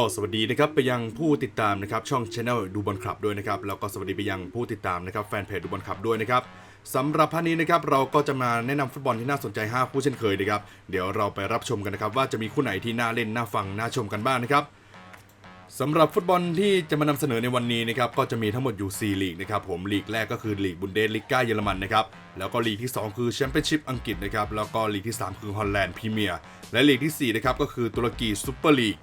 ก็สวัสดีนะครับไปยังผู้ติดตามนะครับช่อง Channel ดูบอลคลับด้วยนะครับแล้วก็สวัสดีไปยังผู้ติดตามนะครับแฟนเพจดูบอลคลับด้วยนะครับสำหรับพาร์ทนี้นะครับเราก็จะมาแนะนำฟุตบอลที่น่าสนใจ 5 คู่เช่นเคยนะครับเดี๋ยวเราไปรับชมกันนะครับว่าจะมีคู่ไหนที่น่าเล่นน่าฟังน่าชมกันบ้างนะครับสำหรับฟุตบอลที่จะมานำเสนอในวันนี้นะครับก็จะมีทั้งหมดอยู่ 4 ลีกนะครับผมลีกแรกก็คือลีกบุนเดสลิก้าเยอรมันนะครับแล้วก็ลีกที่ 2 คือแชมเปี้ยนชิพอังกฤษนะครับแล้วก็ลีกที่ 3 คือฮอลแลนด์พรีเมียร์และลีกที่4นะครับก็คือตุรกีซูเปอร์ลีก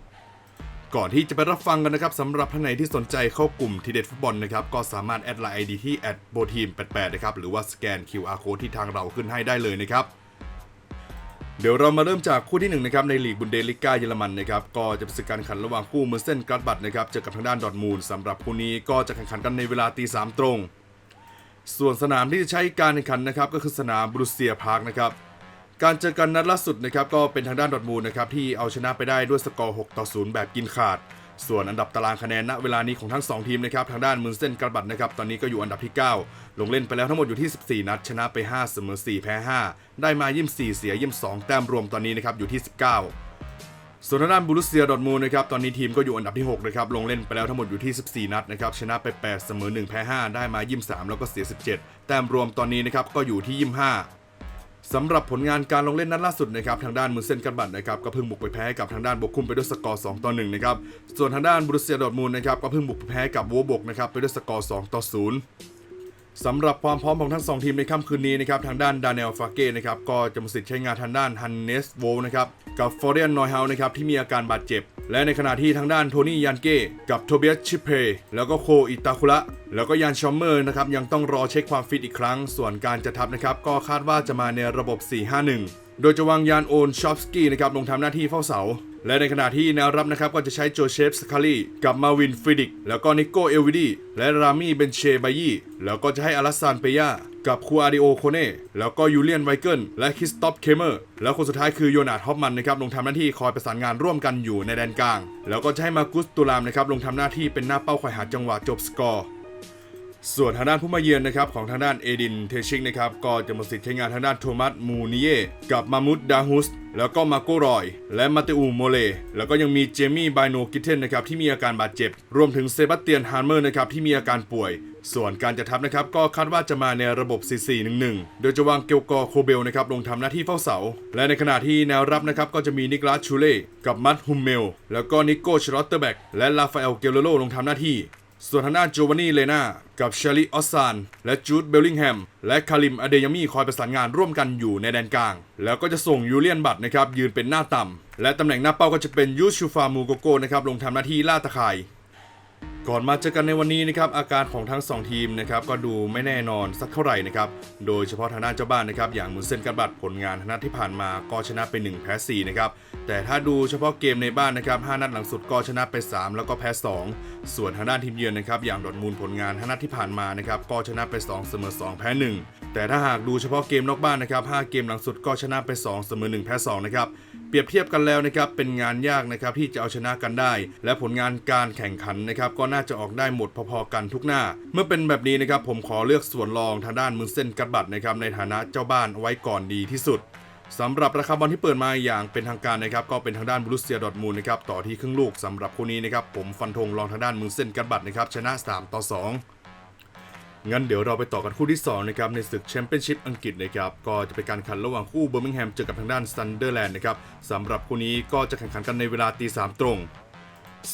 ก่อนที่จะไปรับฟังกันนะครับสำหรับท่านไหนที่สนใจเข้ากลุ่มทีเด็ดฟุตบอลนะครับก็สามารถแอดไลน์ไอดีที่แอดโบทีม88นะครับหรือว่าสแกน QR code ที่ทางเราขึ้นให้ได้เลยนะครับเดี๋ยวเรามาเริ่มจากคู่ที่1นะครับในลีกบุนเดลิก้าเยอรมันนะครับก็จะเป็นศึกการแข่งขันระหว่างคู่เมอร์เซนกรัดบัตนะครับเจอกับทางด้านดอร์ทมูลสำหรับคู่นี้ก็จะแข่งขันกันในเวลาตีสามตรง ส่วนสนามที่จะใช้การแข่งขันนะครับก็คือสนามบรูเซียพาร์คนะครับ การเจอกันนัดล่าสุดนะครับก็เป็นทางด้านดอทมูลนะครับที่เอาชนะไปได้ด้วยสกอร์ 6 ต่อ 0 แบบกินขาด ส่วนอันดับตารางคะแนนณเวลานี้ของทั้ง 2 ทีมนะครับทางด้านมืนเส้นกระบัดนะครับตอนนี้ก็อยู่อันดับที่ 9 ลงเล่นไปแล้วทั้งหมดอยู่ที่ 14 นัด ชนะไป 5 เสมอ 4 แพ้ 5 ได้มายิ้ม4เสียยิ้ม2แต้มรวมตอนนี้นะครับอยู่ที่ 19ส่วนทางด้านบูรุสเซียดอทมูลนะครับตอนนี้ทีมก็อยู่อันดับที่6นะครับลงเล่นไปแล้วทั้งหมดอยู่ที่ 14 นัดนะครับชนะไป 8 เสมอ 1 แพ้ 5 ได้มายิ้ม3แล้วก็เสีย 17 แต้มรวมตอนนี้นะครับก็อยู่ที่ยิ้ม5 สำหรับผลงานการลงเล่นนัดล่าสุดนะครับทางด้านมือเส้นกันบัตนะครับก็เพิ่งบุกไปแพ้กับทางด้านบกคุมไปด้วยสกอร์2ต่อ1นะครับส่วนทางด้านบรุเซียดอร์ทมูลนะครับก็เพิ่งบุกไปแพ้กับวัวบกนะครับไปด้วยสกอร์2ต่อ0 สำหรับความพร้อมของทั้งสองทีมในค่ำคืนนี้นะครับทางด้านดานเนลฟาเก้นะครับก็จะมาสิทธิ์ใช้งานทางด้านฮันเนสโวนะครับกับฟอร์เรียนนอยเฮานะครับที่มีอาการบาดเจ็บ และในขณะที่ทางด้านโทนี่ยันเก้กับโทเบียสชิเพแล้วก็โคอิตาคุระแล้วก็ยันชอมเมอร์นะครับยังต้องรอเช็คความฟิตอีกครั้ง ส่วนการจะทับนะครับก็คาดว่าจะมาในระบบ 4-5-1 โดยจะวางยานโอนชอฟสกี้นะครับลงทำหน้าที่เฝ้าเสา และในขณะที่แนวรับนะครับก็จะใช้โจเชฟสคารีกับมาวินฟริดิก แล้วก็นิโกเอลวิดีและรามีเบนเชบายีแล้วก็จะให้อลัสซานเปยากับคูอาริโอโคเน่แล้วก็ยูเลียนไวเกิลและคิสตอฟเคเมอร์แล้วคนสุดท้ายคือโยนาธฮอปมันนะครับลงทำหน้าที่คอยประสานงานร่วมกันอยู่ในแดนกลาง แล้วก็จะให้มากุสตูรามนะครับลงทำหน้าที่เป็นหน้าเป้าคอยหาจังหวะจบสกอร์ ส่วนทางด้านผู้มาเยือนนะครับของทางด้านเอดินเทชิกนะครับก็จะหมดสิทธิ์ใช้งานทางด้านโทมัสมูนิเยกับมามุดดาฮุสแล้วก็มาโกรอย และมาเตอูโมเล แล้วก็ยังมีเจมี่ไบโนกิเทนนะครับที่มีอาการบาดเจ็บ รวมถึงเซบาสเตียนฮาร์เมอร์นะครับที่มีอาการป่วย ส่วนการจะทับนะครับก็คาดว่าจะมาในระบบ 4-4-1-1 โดยจะวางเกลกอโคเบลนะครับลงทำหน้าที่เฝ้าเสา และในขณะที่แนวรับนะครับก็จะมีนิกลาสชูเล่กับมัตฮุมเมล แล้วก็นิโก้ชรอตเตอร์แบ็กและลาฟาเอลเกลโลลงทำหน้าที่ ส่วนทางด้านโจวานนี่เลนากับชาลีออสซานและจูดเบลลิงแฮมและคาริมอเดยามีคอยประสานงานร่วมกันอยู่ในแดนกลาง แล้วก็จะส่งยูเลียนบัตนะครับยืนเป็นหน้าต่ำและตำแหน่งหน้าเป้าก็จะเป็นยูชูฟามูโกโกนะครับลงทำหน้าที่ล่าตะข่าย ก่อนมาเจอกันในวันนี้นะครับอาการของทั้ง 2 ทีมนะครับก็ดูไม่แน่นอนสักเท่าไหร่นะครับโดยเฉพาะทางด้านเจ้าบ้านนะครับอย่างมุนเซนกันบัตผลงานทานัดที่ผ่านมาก็ชนะไป1แพ้4นะครับแต่ถ้าดูเฉพาะเกมในบ้านนะครับ5นัดหลังสุดก็ชนะไป 3 แล้วก็แพ้ 2 ส่วนทางด้านทีมเยือนนะครับอย่างดอทมูลผลงาน5นัดที่ผ่านมานะครับก็ชนะไป 2 เสมอ 2 แพ้ 1 แต่ถ้าหากดูเฉพาะเกมนอกบ้านนะครับ5เกมหลังสุดก็ชนะไป 2 เสมอ 1 แพ้2นะครับ เปรียบเทียบกันแล้วนะครับเป็นงานยากนะครับที่จะเอาชนะกันได้ และผลงานการแข่งขันนะครับก็น่าจะออกได้หมดพอๆกันทุกหน้า เมื่อเป็นแบบนี้นะครับผมขอเลือกส่วนรองทางด้านมือเส้นกัดบัตรนะครับในฐานะเจ้าบ้านไว้ก่อนดีที่สุดสำหรับราคาบอลที่เปิดมาอย่างเป็นทางการนะครับก็เป็นทางด้านบรูเซียดอร์ทมูลนะครับต่อที่ครึ่งลูกสำหรับคู่นี้นะครับผมฟันธงรองทางด้านมือเส้นกัดบัตรนะครับชนะ 3 ต่อ 2 งั้นเดี๋ยวเราไปต่อกันคู่ที่2นะครับในศึกแชมเปี้ยนชิพอังกฤษนะครับก็จะเป็นการแข่งขันระหว่างคู่เบอร์มิงแฮมเจอกับทางด้านซันเดอร์แลนด์นะครับสำหรับคู่นี้ก็จะแข่งขันกันในเวลาตีสามตรง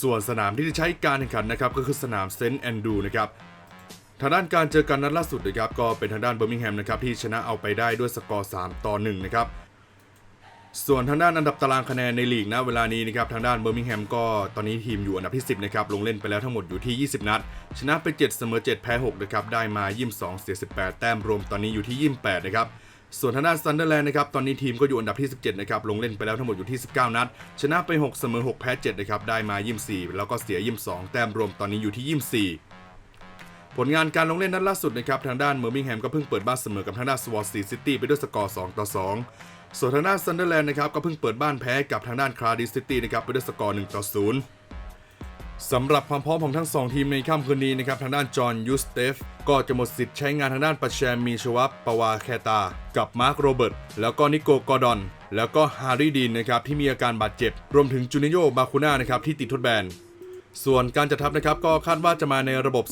ส่วนสนามที่จะใช้การแข่งขันนะครับก็คือสนามเซนต์แอนดูนะครับทางด้านการเจอกันนัดล่าสุดนะครับก็เป็นทางด้านเบอร์มิงแฮมนะครับที่ชนะเอาไปได้ด้วยสกอร์3ต่อ1นะครับ ส่วนทางด้านอันดับตารางคะแนนในลีกนะเวลานี้นะครับทางด้านเบอร์มิงแฮมก็ตอนนี้ทีมอยู่อันดับที่ 10นะครับลงเล่นไปแล้วทั้งหมดอยู่ที่ 20 นัด ชนะไป 7 เสมอ 7 แพ้ 6 นะครับได้มายี่2เสีย 18 แต้มรวมตอนนี้อยู่ที่ 28 นะครับส่วนทางด้านซันเดอร์แลนด์นะครับตอนนี้ทีมก็อยู่อันดับที่ 17 นะครับลงเล่นไปแล้วทั้งหมดอยู่ที่ 19 นัด ชนะไป 6 เสมอ 6 แพ้ 7 นะครับได้มา 24 แล้วก็เสีย 22 แต้มรวมตอนนี้อยู่ที่ 24ผลงานการลงเล่นนัดล่าสุดนะครับ ทางด้านเมอร์มิงแฮมก็เพิ่งเปิดบ้านเสมอกับทางด้านสวอตซีซิตี้ไปด้วยสกอร์ 2 ต่อ 2 ส่วนทางด้านซันเดอร์แลนด์นะครับก็เพิ่งเปิดบ้านแพ้กับทางด้านคราดิสซิตี้นะครับไปด้วยสกอร์1ต่อ0สำหรับความพร้อมของทั้ง 2 ทีมในค่ำคืนนี้นะครับทางด้านจอห์นยูสเตฟก็จะหมดสิทธิ์ใช้งานทางด้านปัชแชมมีชวัปปาวาแคตา กับมาร์คโรเบิร์ตแล้วก็นิโกกอร์ดอน แล้วก็ฮาริดีนนะครับที่มีอาการบาดเจ็บ รวมถึงจูนิโยบาคูน่านะครับที่ติดทดแบนส่วนการจัดทัพนะครับก็คาดว่าจะมาในระบบ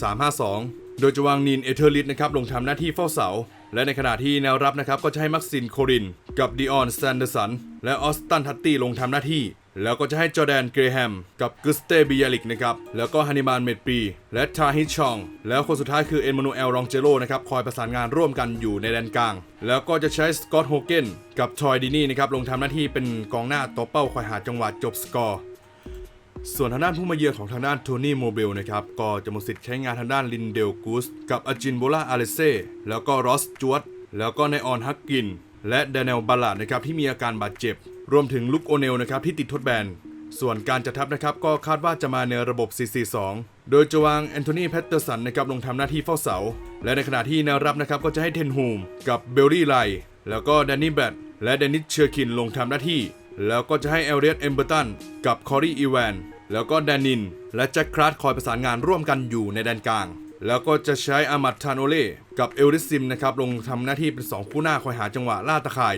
352 โดยจะวางนีนเอเทอร์ลิสนะครับลงทำหน้าที่เฝ้าเสา และในขณะที่แนวรับนะครับก็จะให้มักซินโคริน กับดิออนแตนเดอร์สัน และออสตันทัตตี้ลงทำหน้าที่ แล้วก็จะให้จอแดนเกรแฮม กับกุสเตบิยาลิกนะครับ แล้วก็ฮันนิบาลเมดปี และทาฮิชอง แล้วคนสุดท้ายคือเอ็นมานูเอลรองเจโรนะครับคอยประสานงานร่วมกันอยู่ในแดนกลาง แล้วก็จะใช้สกอตโฮเกนกับทอยดินี่นะครับลงทำหน้าที่เป็นกองหน้าตัวเป้าคอยหาจังหวะจบสกอร์ ส่วนทางด้านผู้มาเยือนของทางด้านโทนี่โมเบลนะครับก็จะหมดสิทธิ์ใช้งานทางด้านลินเดลกูสกับอาจินโบลาอาเลเซ่แล้วก็รอสจวตแล้วก็ไนออนฮักกิน และเดนเนลบาลาดนะครับที่มีอาการบาดเจ็บ รวมถึงลุกโอเนลนะครับที่ติดทดแบน ส่วนการจัดทัพนะครับก็คาดว่าจะมาในระบบ 4-4-2 โดยจะวางแอนโทนีแพตเตอร์สันนะครับลงทำหน้าที่เฝ้าเสา และในขณะที่แนวรับนะครับก็จะให้เทนฮูมกับเบลลี่ไลแล้วก็แดนนี่แบดและเดนิสเชอร์คินลงทำหน้าที่ แล้วก็จะให้เอลเรียตเอมเบอร์ตันกับคอรีอีแวนแล้วก็แดนนิน และแจ็คคราดคอยประสานงานร่วมกันอยู่ในแดนกลาง แล้วก็จะใช้อามัดทานโอเล่กับเอลริสซิมนะครับลงทำหน้าที่เป็น2คู่หน้าคอยหาจังหวะล่าตะข่าย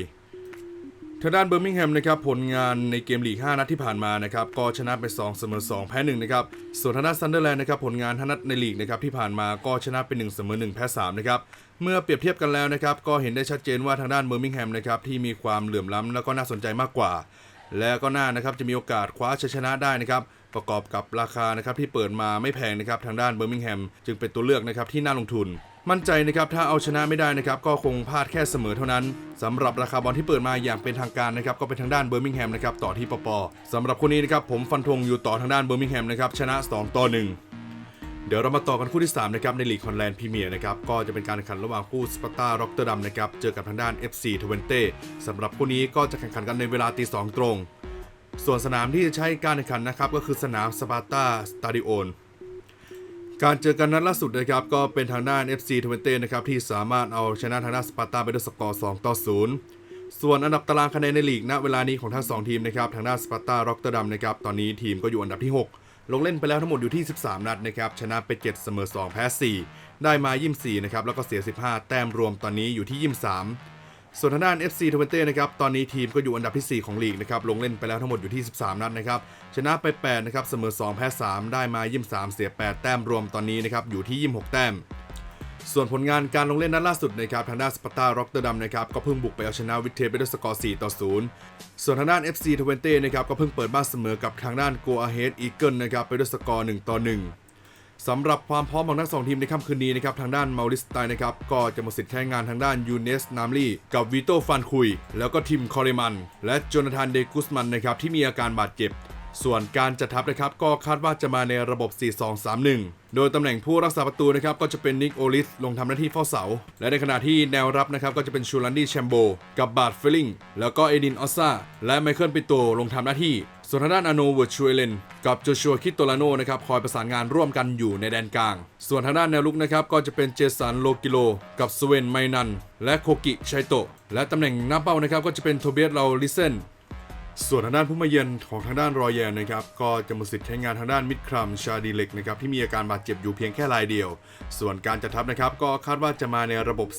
ทางด้านเบอร์มิงแฮมนะครับผลงานในเกมลีก 5 นัดที่ผ่านมานะครับก็ชนะไป 2 เสมอ 2 แพ้ 1 นะครับ ส่วนทางด้านซันเดอร์แลนด์นะครับผลงาน5นัดในลีกนะครับที่ผ่านมาก็ชนะไป 1 เสมอ 1 แพ้ 3 นะครับ เมื่อเปรียบเทียบกันแล้วนะครับก็เห็นได้ชัดเจนว่าทางด้านเบอร์มิงแฮมนะครับที่มีความเหลื่อมล้ำแล้วก็น่าสนใจมากกว่า และก็น่านะครับจะมีโอกาสคว้าชัยชนะได้นะครับประกอบกับราคานะครับที่เปิดมาไม่แพงนะครับทางด้านเบอร์มิงแฮมจึงเป็นตัวเลือกนะครับที่น่าลงทุน มั่นใจนะครับถ้าเอาชนะไม่ได้นะครับก็คงพลาดแค่เสมอเท่านั้นสำหรับราคาบอลที่เปิดมาอย่างเป็นทางการนะครับก็เป็นทางด้านเบอร์มิงแฮมนะครับต่อที่ปปสำหรับคนนี้นะครับผมฟันธงอยู่ต่อทางด้านเบอร์มิงแฮมนะครับชนะ 2 ต่อ 1 เดี๋ยวเรามาต่อกันคู่ที่3นะครับในลีกฮอลแลนด์พรีเมียร์นะครับก็จะเป็นการแข่งขันระหว่างคู่สปาร์ตาร็อกเตอร์ดัมนะครับเจอกับทางด้าน FC ทเวนเต้สำหรับคู่นี้ก็จะแข่งขันกันในเวลาตีสองตรง ส่วนสนามที่จะใช้การแข่งขันนะครับก็คือสนามสปาร์ตาสตาดิโอน การเจอกันนัดล่าสุดนะครับก็เป็นทางด้าน FC ทเวนเต้นะครับที่สามารถเอาชนะทางด้านสปาร์ตาไปด้วยสกอร์2ต่อ0ส่วนอันดับตารางคะแนนในลีกณเวลานี้ของทั้ง 2 ทีมนะครับทางด้านสปาร์ตาร็อกเตอร์ดัมนะครับตอนนี้ทีมก็อยู่อันดับที่ 6 ลงเล่นไปแล้วทั้งหมดอยู่ที่ 13 นัดนะครับชนะไป7เสมอ 2 แพ้ 4 ได้มา 24 นะครับแล้วก็เสีย 15 แต้มรวมตอนนี้อยู่ที่ 23 ส่วนทางด้าน FC ทเวนเต้นะครับ ตอนนี้ทีมก็อยู่อันดับที่ 4 ของลีกนะครับ ลงเล่นไปแล้วทั้งหมดอยู่ที่ 13 นัดนะครับ ชนะไป 8 นะครับ เสมอ 2 แพ้ 3 ได้มา 23 เสีย 8 แต้มรวมตอนนี้นะครับ อยู่ที่ 26 แต้ม ส่วนผลงานการลงเล่นนัดล่าสุดนะครับ ทางด้านสปาร์ตาร็อกเตอร์ดัมนะครับ ก็เพิ่งบุกไปเอาชนะวิเทสไปด้วยสกอร์ 4 ต่อ 0 ส่วนทางด้าน FC ทเวนเต้นะครับ ก็เพิ่งเปิดบ้านเสมอกับทางด้าน Go Ahead Eagle นะครับ ไปด้วยสกอร์ 1 ต่อ 1 สำหรับความพร้อมของทั้งสองทีมในค่ำคืนนี้นะครับทางด้านมาริสไตนะครับก็จะหมดสิทธิ์ใช้งานทางด้านยูเนสนามลี่กับวิโตฟันคุย แล้วก็ทีมคอริมัน และโจนาธานเดกุสมันนะครับที่มีอาการบาดเจ็บ ส่วนการจัดทัพนะครับก็คาดว่าจะมาในระบบ 4-2-3-1 โดยตำแหน่งผู้รักษาประตูนะครับก็จะเป็นนิกโอลิสลงทำหน้าที่เฝ้าเสา และในขณะที่แนวรับนะครับก็จะเป็นชูลันดี้แชมโบ กับบาร์ดเฟลลิงแล้วก็เอดินออสซาและไมเคิลปิโตลงทำหน้าที่ ส่วนทางด้านอโนเวิร์ดชูเอเลนกับโจชัวคิตโตลาโนนะครับคอยประสานงานร่วมกันอยู่ในแดนกลาง ส่วนทางด้านแนวลุกนะครับก็จะเป็นเจสันโลกิโล กับสเวนไมนัน และโคกิชัยโตะและตำแหน่งหน้าเป้านะครับก็จะเป็นโทเบียสเราลิเซน ส่วนทางด้านผู้มาเยือนของทางด้านรอยแยนนะครับก็จะหมดสิทธิ์ใช้งานทางด้านมิดครัมชาดีเล็กนะครับที่มีอาการบาดเจ็บอยู่เพียงแค่รายเดียว ส่วนการจัดทัพนะครับก็คาดว่าจะมาในระบบ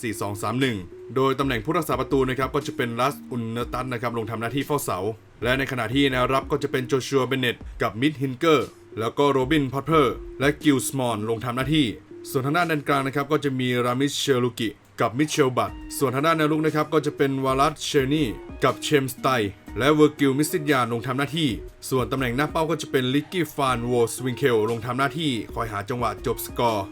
4-2-3-1 โดยตำแหน่งผู้รักษาประตูนะครับก็จะเป็นลัสอุนเนตันนะครับลงทำหน้าที่เฝ้าเสา และในขณะที่แนวรับก็จะเป็นโจชัวเบเนตกับมิดฮินเกอร์แล้วก็โรบินพอตเพอร์และกิลสมอนลงทำหน้าที่ ส่วนทางด้านแดนกลางนะครับก็จะมีรามิสเชลลูกิ กับมิเชลบัตส่วนทางด้านแนวลุกนะครับก็จะเป็นวาลัสเชนี่กับเชมสไตและเวอร์กิลมิสซิยานลงทำหน้าที่ ส่วนตำแหน่งหน้าเป้าก็จะเป็นลิกกี้ฟานโวสวิงเคลลงทำหน้าที่คอยหาจังหวะจบสกอร์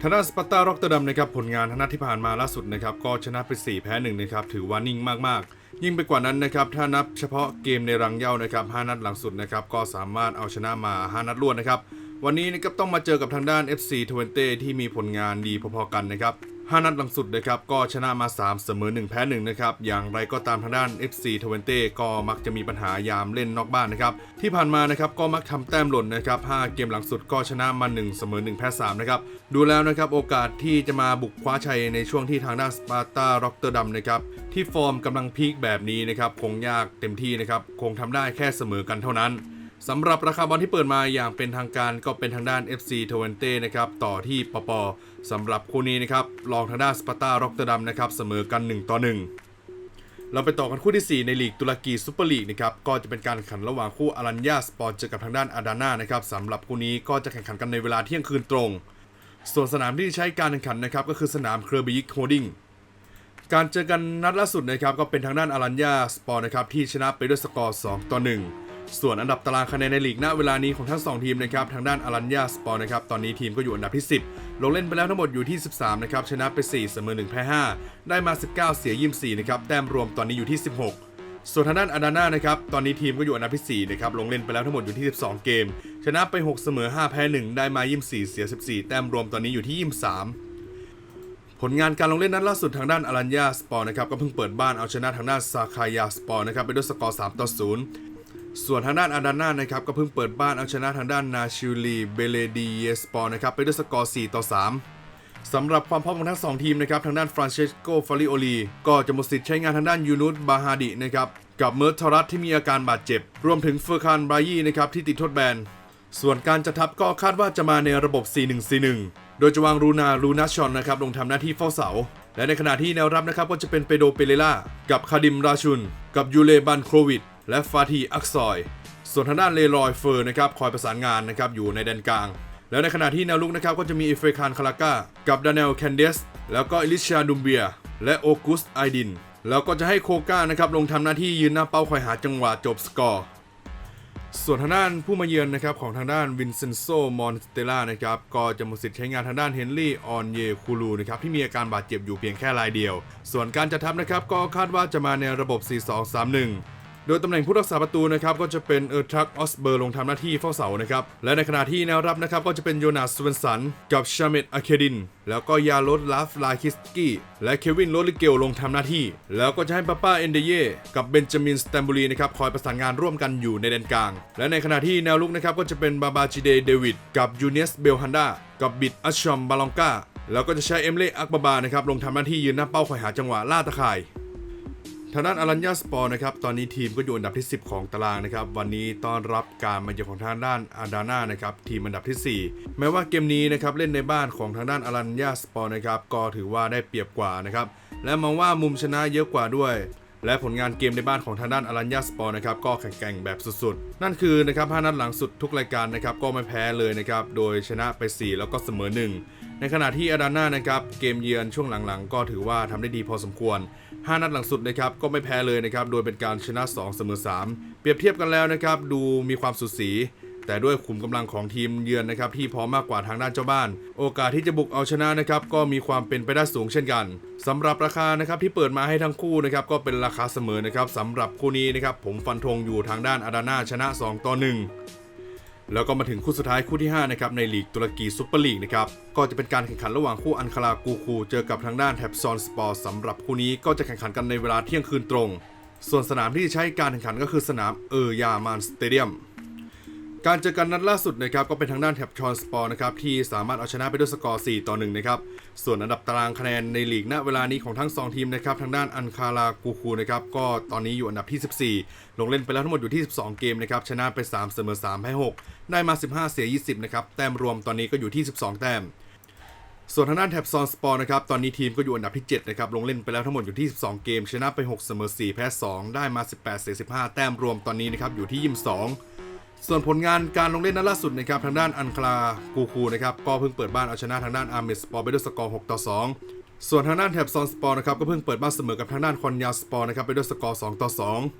ทางด้านสปาร์ตาร็อกเตอร์ดัมนะครับผลงานทางนัดที่ผ่านมาล่าสุดนะครับก็ชนะไป 4 แพ้1นะครับถือว่านิ่งมากๆ ยิ่งไปกว่านั้นนะครับถ้านับเฉพาะเกมในรังเย้านะครับ5นัดหลังสุดนะครับก็สามารถเอาชนะมา 5 นัดรวดนะครับวันนี้นะครับต้องมาเจอกับทางด้าน FC ทเวนเต้ที่มีผลงานดีพอๆกันนะครับ 5 นัดหลังสุดนะครับก็ชนะมา 3 เสมอ 1 แพ้ 1 นะครับ อย่างไรก็ตามทางด้าน FC ทเวนเต้ก็มักจะมีปัญหายามเล่นนอกบ้านนะครับ ที่ผ่านมานะครับก็มักทำแต้มหล่นนะครับ 5 เกมหลังสุดก็ชนะมา 1 เสมอ 1 แพ้ 3 นะครับ ดูแล้วนะครับโอกาสที่จะมาบุกคว้าชัยในช่วงที่ทางด้านสปาร์ตาร็อกเตอร์ดัมนะครับที่ฟอร์มกำลังพีคแบบนี้นะครับคงยากเต็มที่นะครับคงทำได้แค่เสมอกันเท่านั้น สำหรับราคาบอลที่เปิดมาอย่างเป็นทางการก็เป็นทางด้าน FC t w 20นะครับต่อที่ปปสำหรับคู่นี้นะครับรองทางด้านสปาร์ตาร็อกเตอร์ดัมนะครับเสมอกัน 1 ต่อ 1 เราไปต่อกันคู่ที่ 4 ในลีกตุรกีซูเปอร์ลีกนะครับก็จะเป็นการแข่งขันระหว่างคู่อารัญญาสปอร์ตเจอกับทางด้านอาดาน่านะครับสำหรับคู่นี้ก็จะแข่งขันกันในเวลาเที่ยงคืนตรง ส่วนสนามที่ใช้การแข่งขันนะครับก็คือสนามเคอร์บิยิกโฮดิงการเจอกันนัดล่าสุดนะครับก็เป็นทางด้านอารัญญาสปอร์นะครับที่ชนะไปด้วยสกอร์ 2 ต่อ 1 ส่วนอันดับตารางคะแนนในลีกณเวลานี้ของทั้ง 2 ทีมนะครับทางด้านอารัญญาสปอร์นะครับตอนนี้ทีมก็อยู่อันดับที่ 10 ลงเล่นไปแล้วทั้งหมดอยู่ที่ 13นะครับชนะไป 4 เสมอ1แพ้5ได้มา 19 เสีย24นะครับแต้มรวมตอนนี้อยู่ที่ 16ส่วนทางด้านอาดาน่านะครับ ตอนนี้ทีมก็อยู่อันดับที่4นะครับ ลงเล่นไปแล้วทั้งหมดอยู่ที่ 12 เกม ชนะไป 6 เสมอ 5 แพ้ 1 ได้มา 24 เสีย 14 แต้มรวมตอนนี้อยู่ที่ 23 ผลงานการลงเล่นนัดล่าสุดทางด้านอารัญญาสปอร์นะครับ ก็เพิ่งเปิดบ้านเอาชนะทางด้านซาคายาสปอร์นะครับ ไปด้วยสกอร์ 3 ต่อ 0 ส่วนทางด้านอาดาน่านะครับก็เพิ่งเปิดบ้านเอาชนะทางด้านนาชิลีเบเลดีเยสปอร์นะครับไปด้วยสกอร์ 4 ต่อ 3 สำหรับความพร้อมของทั้ง 2 ทีมนะครับทางด้านฟรานเชสโกฟาริโอลีก็จะหมดสิทธิ์ใช้งานทางด้านยูนุสบาฮาดินะครับกับเมิร์ทรัสที่มีอาการบาดเจ็บ รวมถึงเฟอร์คานบรายีนะครับที่ติดโทษแบน ส่วนการจัดทัพก็คาดว่าจะมาในระบบ 4-1-4-1 โดยจะวางรูนารูนาชอนนะครับลงทำหน้าที่เฝ้าเสาและในขณะที่แนวรับนะครับก็จะเป็นเปโดเปเรล่ากับคาดิมราชุน กับยูเลบันโครวิด และฟาทีอักซอย ส่วนทางด้านเลรอยเฟอร์นะครับคอยประสานงานนะครับอยู่ในแดนกลาง แล้วในขณะที่แนวลุกนะครับก็จะมีเอเฟคานคาราก้ากับดานิเอลแคนเดสแล้วก็อิลิชาดุมเบีย และโอกุสไอดิน แล้วก็จะให้โคก้านะครับลงทำหน้าที่ยืนหน้าเป้าคอยหาจังหวะจบสกอร์ส่วนทางด้านผู้มาเยือนนะครับของทางด้านวินเซนโซ มอนสเตล่านะครับก็จะหมดสิทธิ์ใช้งานทางด้านเฮนรี่ ออนเยคูลูนะครับที่มีอาการบาดเจ็บอยู่เพียงแค่รายเดียว ส่วนการจัดทัพนะครับก็คาดว่าจะมาในระบบ 4-2-3-1 โดยตำแหน่งผู้รักษาประตูนะครับก็จะเป็นเออร์ทักออสเบอร์ลงทำหน้าที่เฝ้าเสานะครับและในขณะที่แนวรับนะครับก็จะเป็นโยนาสสเวนสันกับชาเมตอาเคดิน แล้วก็ยาลดลาฟลาคิสกี้และเควินโรลิเกลลงทำหน้าที่ แล้วก็จะให้ป้าป้าเอนเดเย่กับเบนจามินสแตมบูรีนะครับคอยประสานงานร่วมกันอยู่ในแดนกลาง และในขณะที่แนวลุกนะครับก็จะเป็นบาบาจิเดเดวิดกับยูเนสเบลฮันดากับบิดอัชชอมบาลองกาแล้วก็จะใช้เอมเล่อักบาบานะครับลงทำหน้าที่ยืนหน้าเป้าคอยหาจังหวะล่าตะข่าย ทางด้านอารัญญาสปอร์นะครับตอนนี้ทีมก็อยู่อันดับที่ 10 ของตารางนะครับวันนี้ต้อนรับการมาเยือนของทางด้านอาดาน่านะครับทีมอันดับที่ 4 แม้ว่าเกมนี้นะครับเล่นในบ้านของทางด้านอารัญญาสปอร์นะครับก็ถือว่าได้เปรียบกว่านะครับและมองว่ามุมชนะเยอะกว่าด้วย และผลงานเกมในบ้านของทางด้านอารัญญาสปอร์นะครับก็แข็งแกร่งแบบสุดๆ นั่นคือนะครับ5นัดหลังสุดทุกรายการนะครับก็ไม่แพ้เลยนะครับโดยชนะไป 4 แล้วก็เสมอ 1 ในขณะที่อาดาน่านะครับเกมเยือนช่วงหลังๆ ก็ถือว่าทำได้ดีพอสมควร 5 นัดหลังสุดนะครับก็ไม่แพ้เลยนะครับโดยเป็นการชนะ 2 เสมอ 3 เปรียบเทียบกันแล้วนะครับดูมีความสุดสี แต่ด้วยขุมกำลังของทีมเยือนนะครับที่พร้อมมากกว่าทางด้านเจ้าบ้าน โอกาสที่จะบุกเอาชนะนะครับก็มีความเป็นไปได้สูงเช่นกันสำหรับราคานะครับที่เปิดมาให้ทั้งคู่นะครับก็เป็นราคาเสมอนะครับสำหรับคู่นี้นะครับผมฟันธงอยู่ทางด้านอาดาน่าชนะ 2 ต่อ 1 แล้วก็มาถึงคู่สุดท้ายคู่ที่5นะครับในลีกตุรกีซุปเปอร์ลีกนะครับก็จะเป็นการแข่งขันระหว่างคู่อันคารากูคูเจอกับทางด้านแทบซอนสปอร์สำหรับคู่นี้ก็จะแข่งขันกันในเวลาเที่ยงคืนตรง ส่วนสนามที่ใช้การแข่งขันก็คือสนามเออยามานสเตเดียม การเจอกันนัดล่าสุดนะครับก็เป็นทางด้านแท็บชอนสปอร์นะครับที่สามารถเอาชนะไปด้วยสกอร์ 4 ต่อ 1 นะครับ ส่วนอันดับตารางคะแนนในลีกณเวลานี้ของทั้ง 2 ทีมนะครับทางด้านอันคารากูคูนะครับก็ตอนนี้อยู่อันดับที่ 14 ลงเล่นไปแล้วทั้งหมดอยู่ที่ 12 เกมนะครับชนะไป 3 เสมอ3แพ้6ได้มา 15 เสีย 20 นะครับแต้มรวมตอนนี้ก็อยู่ที่ 12 แต้มส่วนทางด้านแท็บซอนสปอร์นะครับ ตอนนี้ทีมก็อยู่อันดับที่ 7 นะครับ ลงเล่นไปแล้วทั้งหมดอยู่ที่ 12 เกม ชนะไป 6 เสมอ 4 แพ้ 2 ได้มา 18 เสีย 15 แต้มรวมตอนนี้นะครับ อยู่ที่ 22 ส่วนผลงานการลงเล่นนัดล่าสุดนะครับทางด้านอันคลากูคูนะครับก็เพิ่งเปิดบ้านเอาชนะทางด้านอาร์เมสสปอร์ไปด้วยสกอร์6ต่อ2 ส่วนทางด้านแท็บซอนสปอร์นะครับก็เพิ่งเปิดบ้านเสมอกับทางด้านคอนยาสปอร์นะครับไปด้วยสกอร์2ต่อ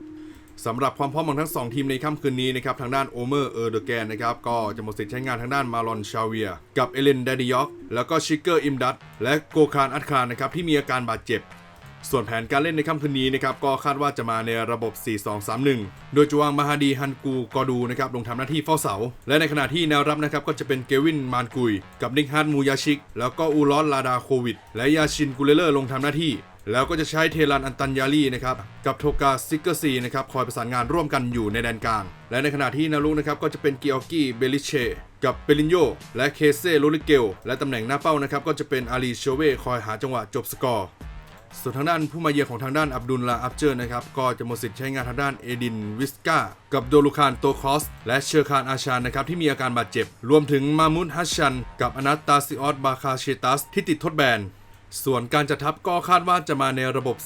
2สำหรับความพร้อมของทั้ง 2 ทีมในค่ำคืนนี้นะครับทางด้านโอเมอร์เออร์เดแกนนะครับก็จะหมดสิทธิ์ใช้งานทางด้านมาลอนชาเวีย กับเอเลนเดดิยอกแล้วก็ชิกเกอร์อิมดัตและโกคารอัตคารนะครับที่มีอาการบาดเจ็บ ส่วนแผนการเล่นในค่ำคืนนี้นะครับก็คาดว่าจะมาในระบบ 4-2-3-1 โดยจวางมาฮาดีฮันกูกอดูนะครับลงทำหน้าที่เฝ้าเสา และในขณะที่แนวรับนะครับก็จะเป็นเกวินมานกุย กับนิกฮันมูยาชิก แล้วก็อูลอสลาดาโควิด และยาชินกุเลเลอร์ลงทำหน้าที่ แล้วก็จะใช้เทลันอันตันยาลีนะครับกับโทกาซิกเกอร์ซีนะครับคอยประสานงานร่วมกันอยู่ในแดนกลาง และในขณะที่แนวลุกนะครับก็จะเป็นเกียร์กี้เบลิเชกับเปลินโยและเคเซ่โรลิเกลและตำแหน่งหน้าเป้านะครับก็จะเป็นอาลีโชเวคอยหาจังหวะจบสกอร์ ส่วนทางด้านผู้มาเยือนของทางด้านอับดุลลาอับเจอร์นะครับ ก็จะหมดสิทธิ์ใช้งานทางด้านเอดินวิสกากับโดลูคานโตคอส และเชอร์คานอาชานนะครับ ที่มีอาการบาดเจ็บ รวมถึงมามุดฮัชชัน กับอนัตตาซิออสบาคาเชตัสที่ติดทดแบน ส่วนการจัดทัพก็คาดว่าจะมาในระบบ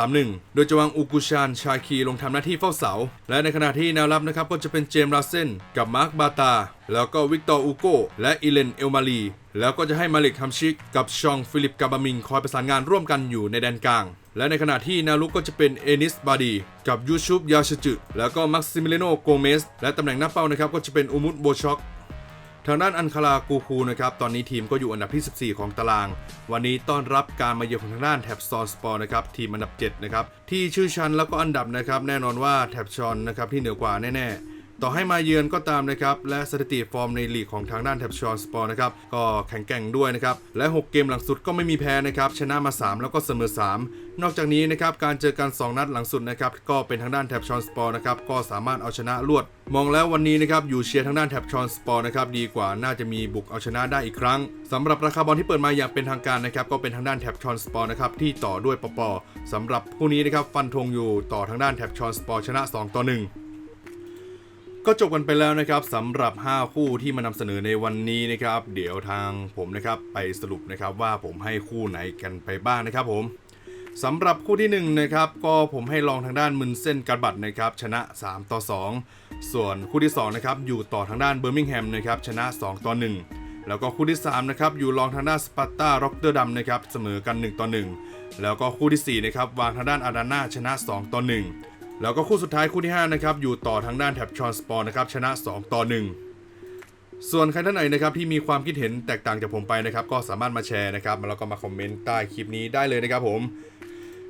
4-2-3-1 โดยจะวางอูกุชาน ชาคีลงทำหน้าที่เฝ้าเสา และในขณะที่แนวรับนะครับก็จะเป็นเจมส์ราเซนกับมาร์คบาตา แล้วก็วิกตอร์อูโกและอิเลนเอลมาลีแล้วก็จะให้มาลิกฮัมชิกกับชองฟิลิปกาบามิงคอยประสานงานร่วมกันอยู่ในแดนกลาง และในขณะที่แนวลุกก็จะเป็นเอนิสบาดีกับยูชุบยาชจุแล้วก็มักซิมิเลโนโกเมสและตำแหน่งหน้าเป้านะครับก็จะเป็นอุมุตโบช็อก ทางด้านอันคารากูคูนะครับตอนนี้ทีมก็อยู่อันดับที่ 14 ของตาราง วันนี้ต้อนรับการมาเยือนของทางด้านแท็บซอนสปอร์นะครับทีมอันดับ7นะครับที่ชื่อชั้นแล้วก็อันดับนะครับแน่นอนว่าแท็บชอนนะครับที่เหนือกว่าแน่ๆ ต่อให้มาเยือนก็ตามนะครับและสถิติฟอร์มในลีกของทางด้านแท็บชอนสปอร์นะครับก็แข็งแกร่งด้วยนะครับและ 6 เกมหลังสุดก็ไม่มีแพ้นะครับชนะมา 3 แล้วก็เสมอ 3 นอกจากนี้นะครับการเจอกัน 2 นัดหลังสุดนะครับก็เป็นทางด้านแท็บชอนสปอร์นะครับก็สามารถเอาชนะรวด มองแล้ววันนี้นะครับอยู่เชียร์ทางด้านแท็บชอนสปอร์นะครับดีกว่าน่าจะมีบุกเอาชนะได้อีกครั้งสำหรับราคาบอลที่เปิดมาอย่างเป็นทางการนะครับก็เป็นทางด้านแท็บชอนสปอร์นะครับที่ต่อด้วยปปสำหรับคู่นี้นะครับฟันธงอยู่ต่อทางด้านแท็บชอนสปอร์ชนะ 2 ต่อ 1 ก็จบกันไปแล้วนะครับสำหรับ 5 คู่ที่มานำเสนอในวันนี้นะครับ เดี๋ยวทางผมนะครับไปสรุปนะครับว่าผมให้คู่ไหนกันไปบ้างนะครับผมสำหรับคู่ที่1นะครับก็ผมให้ลองทางด้านมึนเส้นการบัตรนะครับชนะ 3 ต่อ 2 ส่วนคู่ที่2นะครับอยู่ต่อทางด้านเบอร์มิงแฮมนะครับชนะ 2 ต่อ 1 แล้วก็คู่ที่3นะครับอยู่รองทางด้านสปาร์ตาร็อกเตอร์ดัมนะครับเสมอกัน 1 ต่อ 1 แล้วก็คู่ที่4นะครับวางทางด้านอาดาน่าชนะ 2 ต่อ 1 แล้วก็คู่สุดท้ายคู่ที่5นะครับอยู่ต่อทางด้านแท็บชอนสปอร์นะครับชนะ 2 ต่อ 1 ส่วนใครท่านไหนนะครับที่มีความคิดเห็นแตกต่างจากผมไปนะครับ ก็สามารถมาแชร์นะครับแล้วก็มาคอมเมนต์ใต้คลิปนี้ได้เลยนะครับผม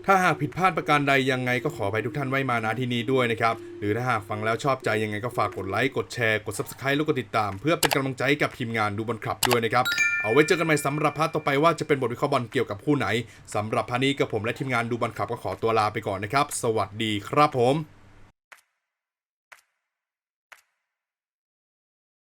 ถ้าหากผิดพลาดประการใดยังไงก็ขอไปทุกท่านไว้มาณที่นี้ด้วยนะครับ หรือถ้าหากฟังแล้วชอบใจยังไงก็ฝากกดไลค์ กดแชร์ กด Subscribe แล้วก็ติดตาม เพื่อเป็นกำลังใจกับทีมงานดูบอลคลับด้วยนะครับ เอาไว้เจอกันใหม่สำหรับพาร์ทต่อไปว่าจะเป็นบทวิเคราะห์บอลเกี่ยวกับคู่ไหนสำหรับพาร์ทนี้กับผมและทีมงานดูบอลคลับก็ขอตัวลาไปก่อนนะครับ สวัสดีครับผม